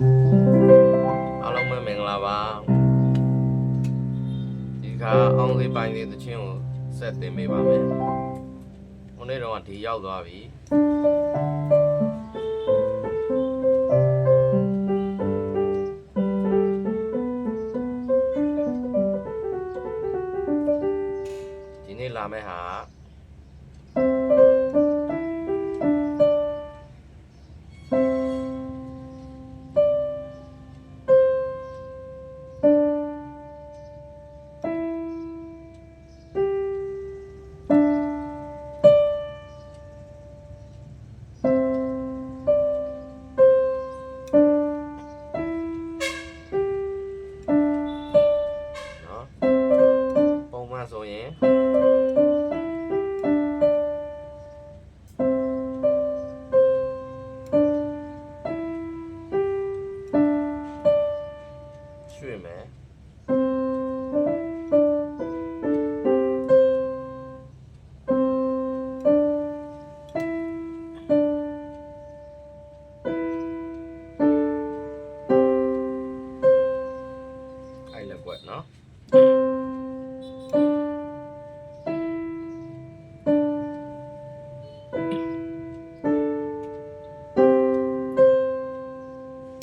အားလုံးပဲမင်္ဂလာပါဒီခါအောင်သေးပိုင်းသေးသချင်းကိုဆက်တင်ပေးပါမယ်ဟိုနေ့တော့ဒီရောက်သွားပြီဒီနေ့လာမယ့်ဟာ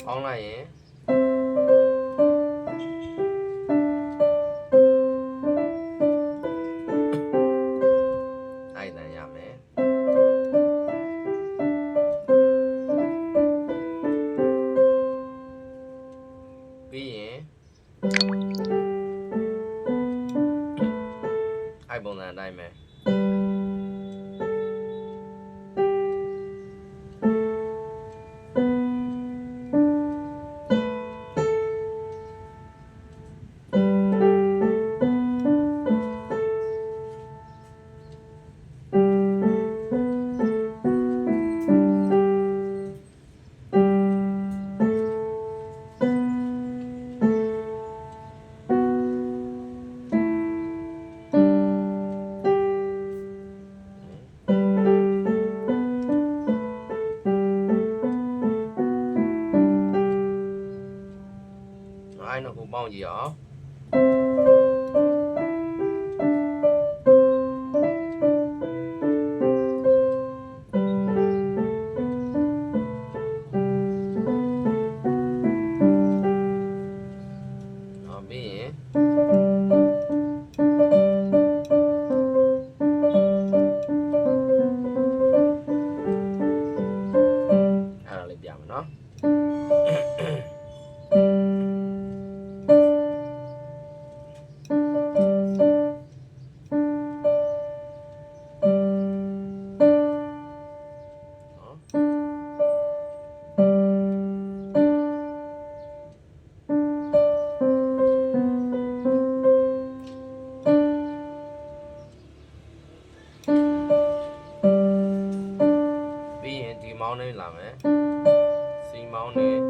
ပေါင်းလိုက်ရင်အဲ့တန်ရမယ်ပြီးရင်အဲ့ပုံစံအတိုင်းပဲ လေးပြမယ်နော် နော်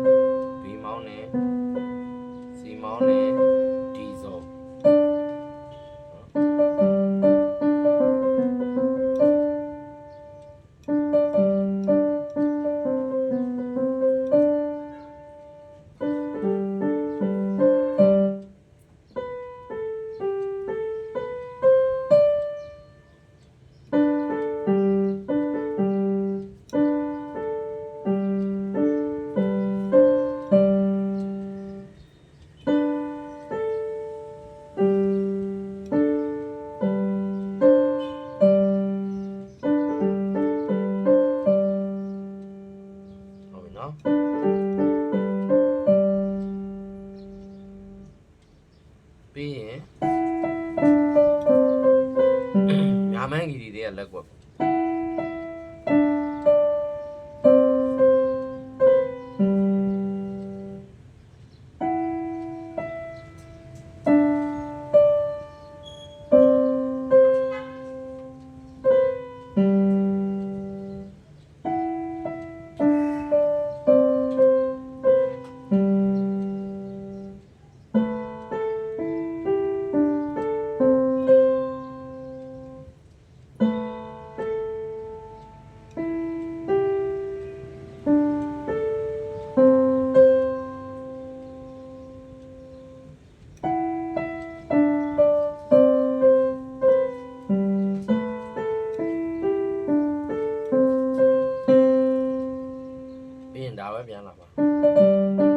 ပြီးရင်ဒါပဲပြန်လာပါ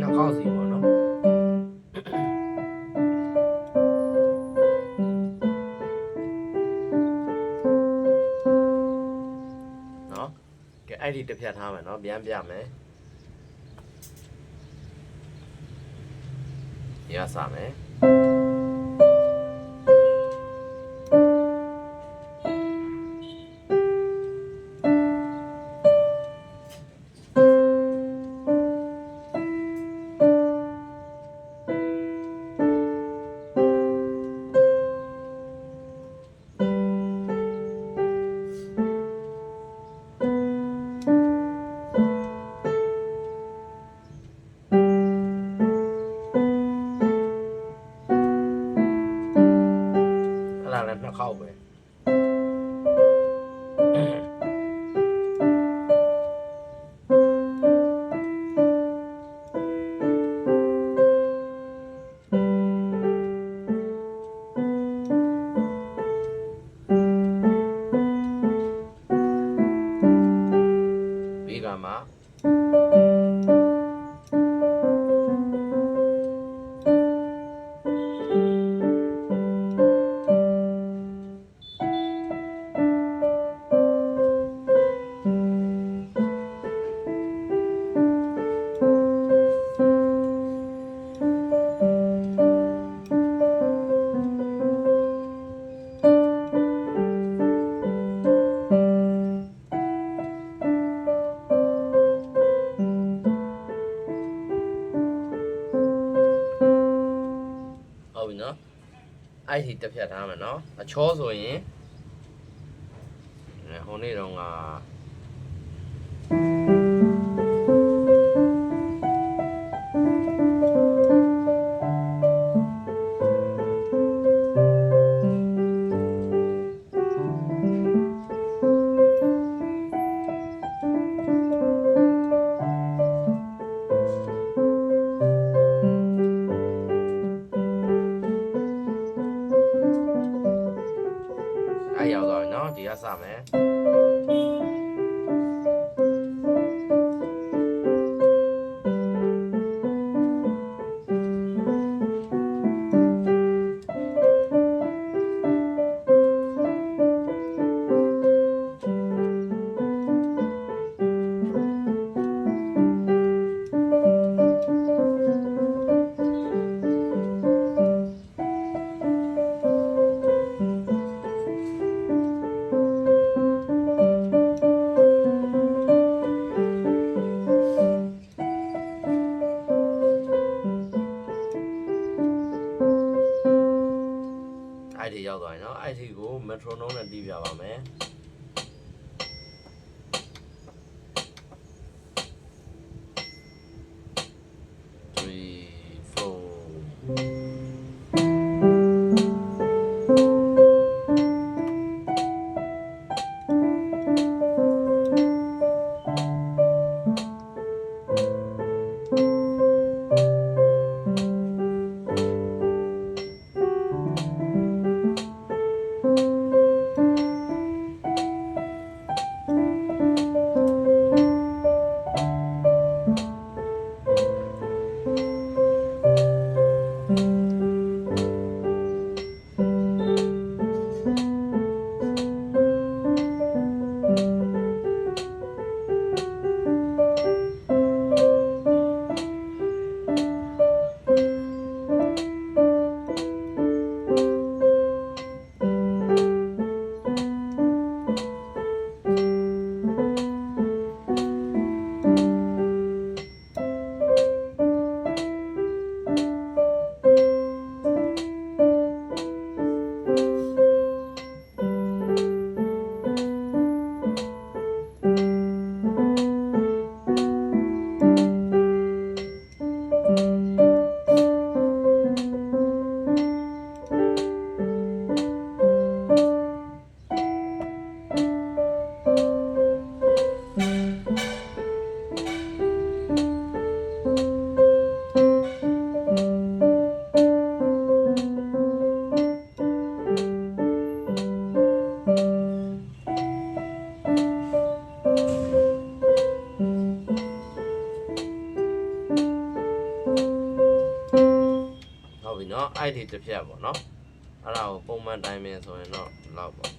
နှာခေါင်းစီပေါ့နော်နော်ကဲအဲ့ဒီတစ်ဖြတ်ထားမယ်နော်ပြန်ပြမယ်ရစမယ် အဲ့ဒီတစ်ဖြတ်ထားမယ်နော်အချောဆိုရင်အဲဟိုနေ့တော့ငါ အဲ့ဒီတစ်ဖြတ်ပေါ့နော်အဲ့ဒါကိုပုံမှန်တိုင်းပဲဆိုရင်တော့လောက်ပေါ့